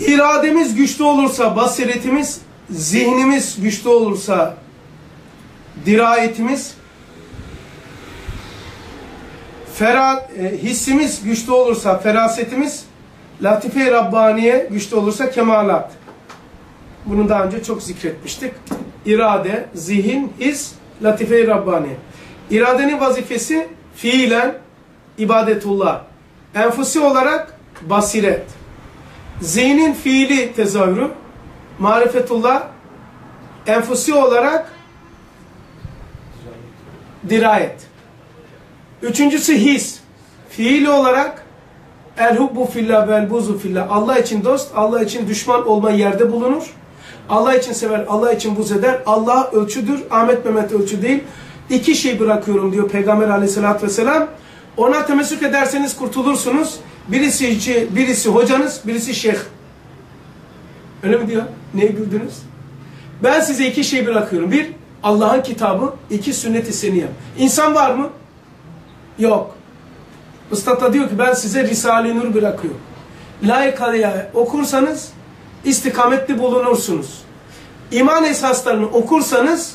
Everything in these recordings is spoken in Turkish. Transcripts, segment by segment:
İrademiz güçlü olursa, basiretimiz, zihnimiz güçlü olursa, dirayetimiz, fera, e, hissimiz güçlü olursa, ferasetimiz, latife-i Rabbaniye güçlü olursa kemalat. Bunu daha önce çok zikretmiştik. İrade, zihin, his, latife-i Rabbaniye. İradenin vazifesi fiilen ibadetullah. Enfusi olarak basiret. Zihnin fiili tezahürü, marifetullah, enfusi olarak dirayet. Üçüncüsü his. Fiili olarak el hubbu fillah vel buzu fillah. Allah için dost, Allah için düşman olma yerde bulunur. Allah için sever, Allah için buz eder. Allah ölçüdür, Ahmet Mehmet ölçü değil. İki şey bırakıyorum diyor Peygamber aleyhissalatü vesselam. Ona temessük ederseniz kurtulursunuz. Birisi, birisi hocanız, birisi şeyh. Öyle mi diyor? Neye güldünüz? Ben size iki şey bırakıyorum. Bir, Allah'ın kitabı. iki sünnet-i seniyye. İnsan var mı? Yok. Usta diyor ki ben size Risale-i Nur bırakıyorum. Layıkaya okursanız istikametli bulunursunuz. İman esaslarını okursanız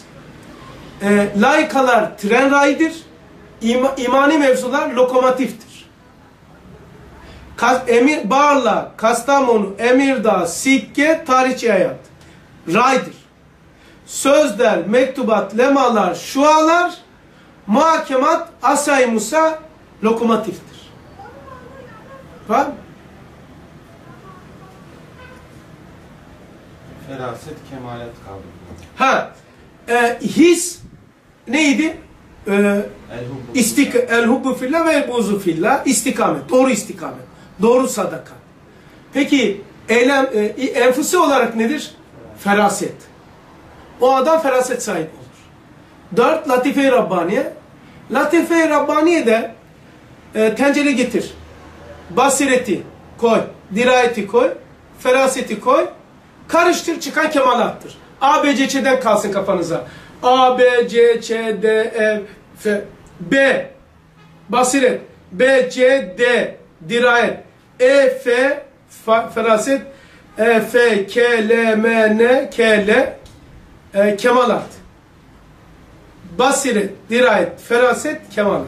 e, layıkalar tren rayıdır. İma, imani mevzular lokomotiftir. Kas, Emir, Barla, Kastamonu, Emirdağ, Sikke, tarihçi hayat. Raydır. Sözler, mektubat, lemalar, şualar, muhakemat, asay Musa lokomotiftir. Var mı? Feraset, kemalet kaldı. Ha, e, his neydi? E, istik, el hubbu fillah ve buzu fillah. İstikamet, doğru istikamet. Doğru sadaka. Peki, eylem, e, enfusi olarak nedir? Feraset. O adam feraset sahibi olur. Dört, latife-i Rabbaniye. Latife-i Rabbaniye de e, tencere getir. Basireti koy, dirayeti koy, feraseti koy, karıştır çıkan kemalattır. A, B, C, Ç'den kalsın kafanıza. A, B, C, Ç, D, E, F, B, basiret, B, C, D, dirayet, E, F, feraset, E, F, K, L, M, N, K, L, e, kemalat. Basiret, dirayet, feraset, kemalat.